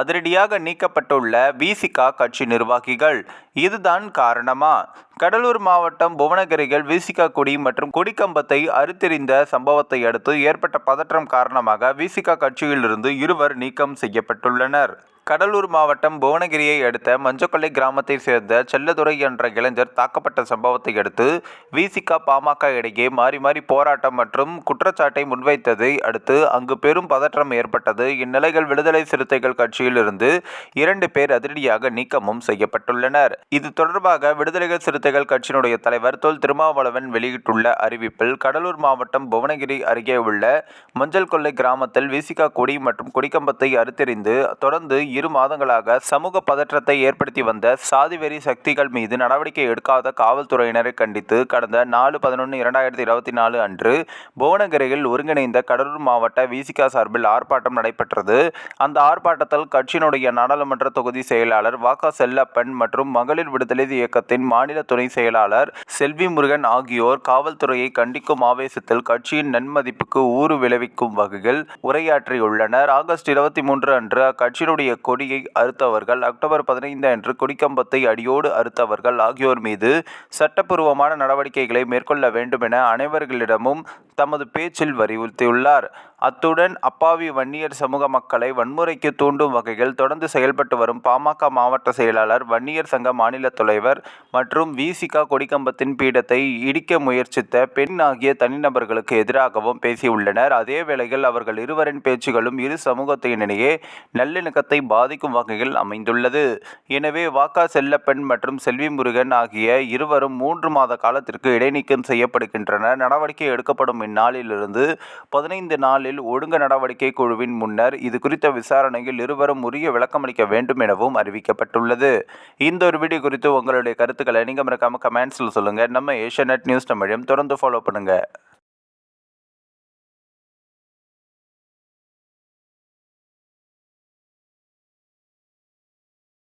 அதிரடியாக நீக்கப்பட்டுள்ள விசிகா கட்சி நிர்வாகிகள். இதுதான் காரணமா? கடலூர் மாவட்டம் புவனகிரியில் விசிகா கொடி மற்றும் கொடிக்கம்பத்தை அறுத்தெறிந்த சம்பவத்தை அடுத்து ஏற்பட்ட பதற்றம் காரணமாக விசிகா கட்சியிலிருந்து இருவர் நீக்கம் செய்யப்பட்டுள்ளனர். கடலூர் மாவட்டம் புவனகிரியை அடுத்த மஞ்சக்கொள்ளை கிராமத்தை சேர்ந்த செல்லதுரை என்ற இளைஞர் தாக்கப்பட்ட சம்பவத்தை அடுத்து விசிகா பாமக இடையே மாறி மாறி போராட்டம் மற்றும் குற்றச்சாட்டை முன்வைத்ததை அடுத்து அங்கு பெரும் பதற்றம் ஏற்பட்டது. இந்நிலையில் விடுதலை சிறுத்தைகள் கட்சியிலிருந்து இரண்டு பேர் அதிரடியாக நீக்கமும் செய்யப்பட்டுள்ளனர். இது தொடர்பாக விடுதலை சிறுத்தைகள் கட்சியினுடைய தலைவர் தொல் திருமாவளவன் வெளியிட்டுள்ள அறிவிப்பில் கடலூர் மாவட்டம் புவனகிரி அருகே உள்ள மஞ்சள் கொள்ளை கிராமத்தில் விசிகா கொடி மற்றும் கொடிக்கம்பத்தை அறுத்தெறிந்து தொடர்ந்து இரு மாதங்களாக சமூக பதற்றத்தை ஏற்படுத்தி வந்த சாதிவெறி சக்திகள் மீது நடவடிக்கை எடுக்காத காவல்துறையினரை கண்டித்து கடந்த நாலு பதினொன்று இரண்டாயிரத்தி இருபத்தி நாலு அன்று புவனகிரியில் ஒருங்கிணைந்த கடலூர் மாவட்ட விசிகா சார்பில் ஆர்ப்பாட்டம் நடைபெற்றது. அந்த ஆர்ப்பாட்டத்தில் கட்சியினுடைய நாடாளுமன்ற தொகுதி செயலாளர் வாக்கா செல்லப்பன் மற்றும் மகளிர் விடுதலை இயக்கத்தின் மாநில துணை செயலாளர் செல்வி முருகன் ஆகியோர் காவல்துறையை கண்டிக்கும் ஆவேசத்தில் கட்சியின் நன்மதிப்புக்கு ஊறு விளைவிக்கும் வகையில் உரையாற்றியுள்ளனர். ஆகஸ்ட் இருபத்தி மூன்று அன்று அக்கட்சியினுடைய கொடியை அறுத்தவர்கள் அக்டோபர் பதினைந்து அன்று கொடிக்கம்பத்தை அடியோடு அறுத்தவர்கள் ஆகியோர் மீது சட்டப்பூர்வமான நடவடிக்கைகளை மேற்கொள்ள வேண்டும் என அனைவர்களிடமும் தமது பேச்சில் வலியுறுத்தியுள்ளார். அத்துடன் அப்பாவி வன்னியர் சமூக மக்களை வன்முறைக்கு தூண்டும் வகையில் தொடர்ந்து செயல்பட்டு வரும் பாமக மாவட்ட செயலாளர் வன்னியர் சங்க மாநில தலைவர் மற்றும் விசிகா கொடிக்கம்பத்தின் பீடத்தை இடிக்க முயற்சித்த பெண் ஆகிய தனிநபர்களுக்கு எதிராகவும் பேசியுள்ளனர். அதே வேளையில் அவர்கள் இருவரின் பேச்சுகளும் இரு சமூகத்தினிடையே நல்லிணக்கத்தை பாதிக்கும் வகையில் அமைந்துள்ளது. எனவே வாக்கா செல்லப்பெண் மற்றும் செல்வி முருகன் ஆகிய இருவரும் மூன்று மாத காலத்திற்கு இடைநீக்கம் செய்யப்படுகின்றனர். நடவடிக்கை எடுக்கப்படும் இந்நாளிலிருந்து பதினைந்து நாளில் ஒழுங்கு நடவடிக்கை குழுவின் முன்னர் இது குறித்த விசாரணையில் இருவரும் உரிய விளக்கமளிக்க வேண்டும் எனவும் அறிவிக்கப்பட்டுள்ளது. இந்த ஒரு வீடியோ குறித்து உங்களுடைய கருத்துக்களை நீங்கள் மறக்காம கமெண்ட்ஸில் சொல்லுங்கள் நம்ம ஏஷியா நியூஸ் தமிழையும் தொடர்ந்து ஃபாலோ பண்ணுங்கள்